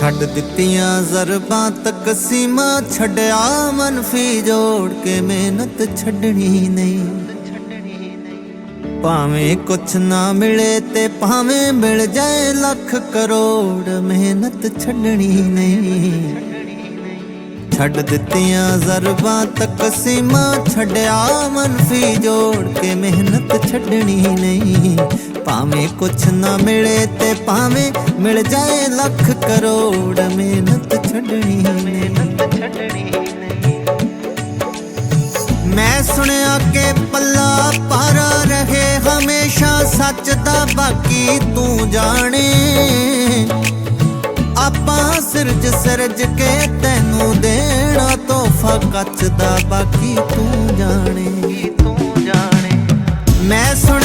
ਛੱਡ ਦਿੱਤੀਆਂ ਜ਼ਰਬਾਂ ਤੱਕ ਸੀਮਾ ਛੱਡਿਆ ਮਨਫੀ ਜੋੜ ਕੇ ਮਿਹਨਤ ਛੱਡਣੀ ਨਹੀਂ। ਭਾਵੇਂ ਕੁਛ ਨਾ ਮਿਲੇ ਤੇ ਭਾਵੇਂ ਮਿਲ ਜਾਏ ਲੱਖ ਕਰੋੜ, ਮਿਹਨਤ ਛੱਡਣੀ ਨਹੀਂ। ਛੱਡ ਦਿੱਤੀਆਂ ਜ਼ਰਬਾਂ ਤੱਕ ਸੀਮਾ ਛੱਡਿਆ ਮਨਫੀ ਜੋੜ ਕੇ ਮਿਹਨਤ ਛੱਡਣੀ ਨਹੀਂ। ਭਾਵੇਂ ਕੁਛ ਨਾ ਮਿਲੇ ਤੇ ਭਾਵੇਂ ਮਿਲ ਜਾਏ ਲੱਖ ਕਰੋੜ ਮਿਹਨਤ ਛੱਡਣੀ ਮਿਹਨਤ ਛੱਡਣੀ ਮੈਂ ਸੁਣਿਆ ਕਿ ਪੱਲਾ ਪਾਰਾ ਰਹੇ ਹਮੇਸ਼ਾ ਸੱਚ ਦਾ ਬਾਕੀ ਤੂੰ ਜਾਣੇ। ਆਪਾਂ ਸਿਰਜ ਸਿਰਜ ਕੇ ਤੈਨੂੰ ਦੇਣਾ ਤੋਹਫਾ, ਕੱਚ ਦਾ ਬਾਕੀ ਤੂੰ ਜਾਣੇ ਤੂੰ ਜਾਣੇ। ਮੈਂ ਸੁਣ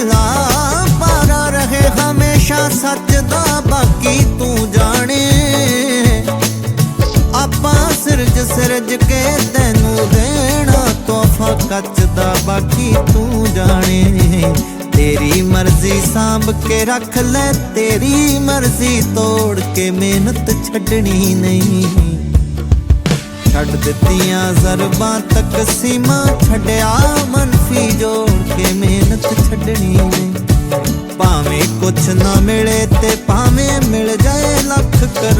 ਕਿ ਪਾਰਾ ਰਹੇ ਹਮੇਸ਼ਾ ਸੱਚ ਦਾ, ਬਾਕੀ ਤੂੰ ਜਾਣੇ। ਆਪਾਂ ਸਿਰਜ ਸਿਰਜ ਕੇ ਤੈਨੂੰ ਦੇਣਾ ਤੋਹਫਾ, ਕੱਚ ਦਾ, ਬਾਕੀ ਤੂੰ ਜਾਣੇ। ਤੇਰੀ ਮਰਜ਼ੀ ਸਾਂਭ ਕੇ ਰੱਖ ਲੈ, ਤੇਰੀ ਮਰਜ਼ੀ ਤੋੜ ਕੇ ਮਿਹਨਤ ਛੱਡਣੀ ਨਹੀਂ। ਛੱਡ ਦਿੱਤੀਆਂ ਜ਼ਰਬਾਂ ਤੱਕ ਸੀਮਾ, ਛੱਡਿਆ ਛੱਡਣੀ ਨਹੀਂ ਭਾਵੇਂ ਕੁਛ ਨਾ ਮਿਲੇ ਤੇ ਭਾਵੇਂ ਮਿਲ ਜਾਏ ਲੱਖ ਕਰ।